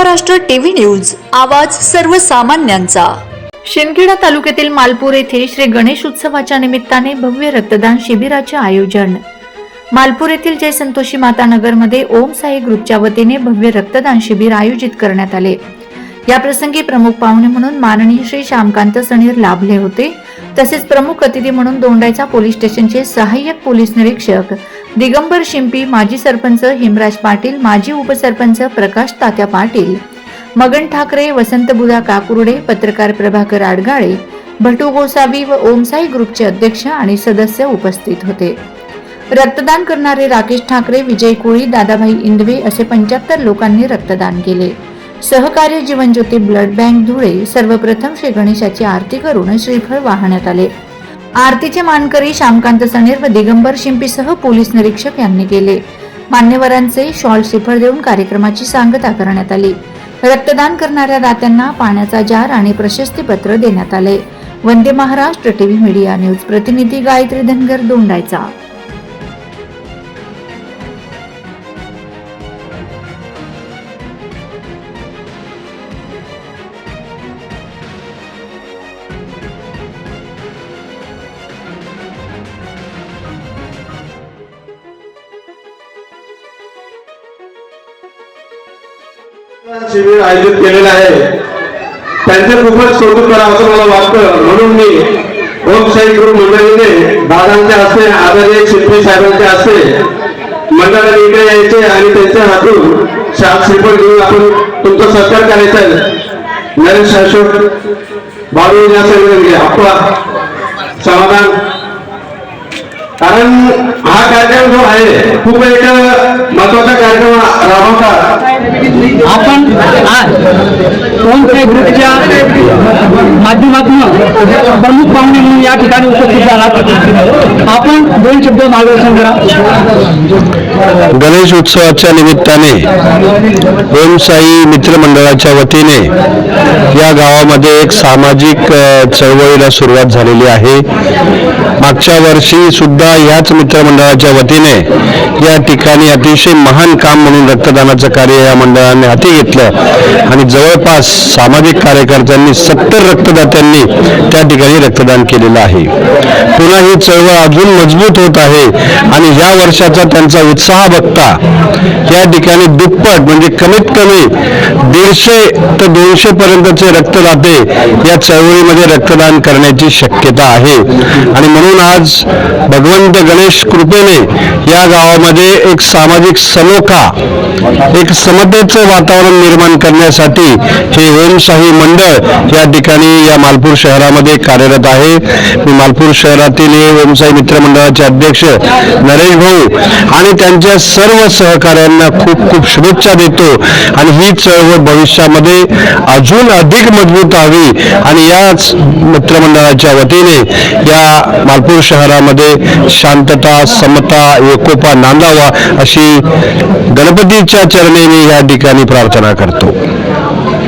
Maharashtra TV news आवाज सर्वसामान्यांचा. शिंदखेडा तालुक्यातील मालपूर येथे श्री गणेश उत्सवाच्या निमित्ताने भव्य रक्तदान शिबिराचे आयोजन. मालपूर येथील जय संतोषी माता नगरमध्ये ओम साई ग्रुपच्या वतीने भव्य रक्तदान शिबिर आयोजित करण्यात आले. या प्रसंगी प्रमुख पाहुणे म्हणून माननीय श्री श्यामकांत सणीर लाभले होते. तसेच प्रमुख अतिथी म्हणून दोंडायचा पोलीस स्टेशनचे सहाय्यक पोलीस निरीक्षक दिगंबर शिंपी माजी सरपंच हिमराज पाटील माजी उपसरपंच प्रकाश तात्या पाटील मगन ठाकरे वसंत बुधा काकुर्डे पत्रकार प्रभाकर आडगाळे भटू गोसावी व ओमसाई ग्रुपचे अध्यक्ष आणि सदस्य उपस्थित होते. रक्तदान करणारे राकेश ठाकरे विजय कोळी दादाभाई इंदवे असे पंच्याहत्तर लोकांनी रक्तदान केले. सहकार्य जीवनज्योती ब्लड बँक धुळे सर्वप्रथम श्री गणेशाची आरती करून श्रीफळ वाहण्यात आले. आरतीचे मानकरी श्यामकांत सणेर व दिगंबर शिंपीसह पोलीस निरीक्षक यांनी केले. मान्यवरांचे शॉल श्रीफळ देऊन कार्यक्रमाची सांगता करण्यात आली. रक्तदान करणाऱ्या दात्यांना पाण्याचा जार आणि प्रशस्तीपत्र देण्यात आले. Vande Maharashtra TV media news प्रतिनिधी गायत्री धनगर दोंडायचा. शिबिर आयोजित केलेलं आहे. त्यांचं खूपच कौतुक करावं असं मला वाटतं. म्हणून मी ओम गुरु मंडळीने दादांच्या हस्ते आदरणीय शिल्पी साहेबांच्या हस्ते मंडळाने इकडे यायचे आणि त्यांच्या हातून शाप श्रीफळ घेऊन आपण तुमचा सत्कार करायचा आहे. नरेश अशोक बाळू या सगळे आपला समाधान. कारण हा कार्यक्रम जो आहे खूप एक महत्त्वाचा कार्यक्रम राबवतात आपण आज ओमसाई ग्रुपच्या माध्यमातून प्रमुख पाहुणे म्हणून या ठिकाणी उपस्थित झालात आपण दोन शब्द मार्गदर्शन करा. गणेश उत्सवाच्या निमित्ताने ओमसाई मित्रमंडळाच्या वतीने या गावामध्ये एक सामाजिक चळवळीला सुरुवात झालेली आहे. मागच्या वर्षी सुद्धा याच मित्रमंडळाच्या वतीने या ठिकाणी अतिशय महान काम म्हणून रक्तदानाचं कार्य या मंडळाने हाती घेतलं. आणि जवळपास सामाजिक कार्यकर्त्यांनी सत्तर रक्तदात्यांनी त्या ठिकाणी रक्तदान केलेलं आहे. पुन्हा ही चळवळ अजून मजबूत होत आहे आणि या वर्षाचा त्यांचा उत्साह बघता या ठिकाणी दुप्पट म्हणजे कमीत कमी दीडशे ते दोनशे पर्यंतचे रक्तदाते या चळवळीमध्ये रक्तदान करण्याची शक्यता आहे. आणि म्हणून आज भगवंत गणेश कृपेने या गावामध्ये एक सामाजिक सलोखा एक समतेचं वातावरण निर्माण करण्यासाठी हे ओमशाही मंडळ या ठिकाणी या मालपूर शहरामध्ये कार्यरत आहे. मी मालपूर शहरातील ओमशाही मित्र मंडळाचे अध्यक्ष नरेश भाऊ आणि त्यांच्या सर्व सहकाऱ्यांना खूप खूप शुभेच्छा देतो. आणि ही चळवळ भविष्यामध्ये अजून अधिक मजबूत व्हावी आणि याच मित्रमंडळाच्या वतीने या मालपूर शहरामध्ये शांतता समता एकोपा नांदावा अशी गणपतीच्या चरणी मी या ठिकाणी प्रार्थना करतो.